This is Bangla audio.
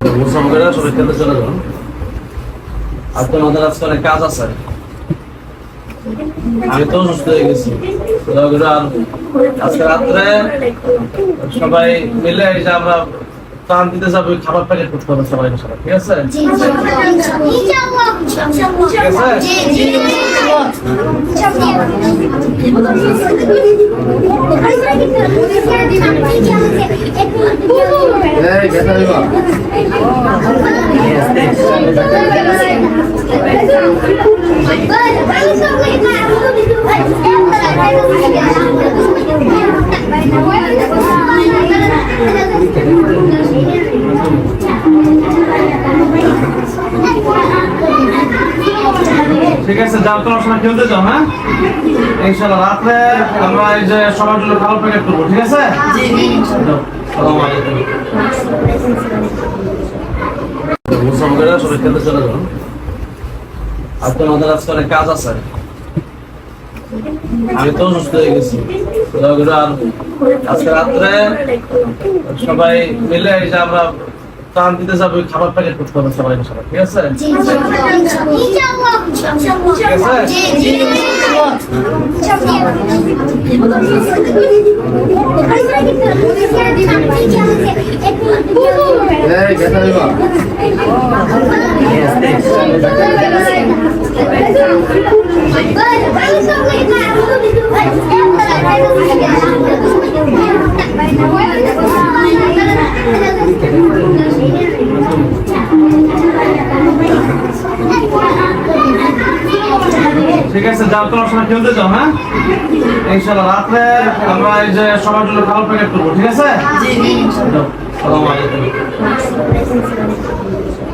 মুসলমান সবাই খেতে চলে যান। আর তোমাদের আজকে অনেক কাজ আছে। আমি তো অসুস্থ হয়ে গেছি। আর আজকে রাত্রে সবাই মিলে এই যে আমরা টান দিতে যাব খাবার প্যাকেট করতে হবে সবাই ঠিক আছে? ঠিক আছে যাও তোমার সময় খেলতে যাও হ্যাঁ? ইনশাল্লাহ রাত্রে আমরা এই যে সবার জন্য খাবার প্যাকেট করব ঠিক আছে? আসসালামু আলাইকুম। সবাই খেতে চলে যান আর তোমাদের আজকে অনেক কাজ আছে আমি তো অসুস্থ হয়ে গেছি আজকে রাত্রে সবাই মিলে এই যে আমরা টান দিতে যাব খাবার প্যাকেট করতে হবে সবাই সবাই ঠিক আছে এই ঠিক আছে যাও তোমার সময় খেলতে যাও হ্যাঁ? ইনশাল্লাহ রাত্রে আমরা এই যে সবার জন্য খাবার প্যাকেট করব ঠিক আছে? আলাইকুম।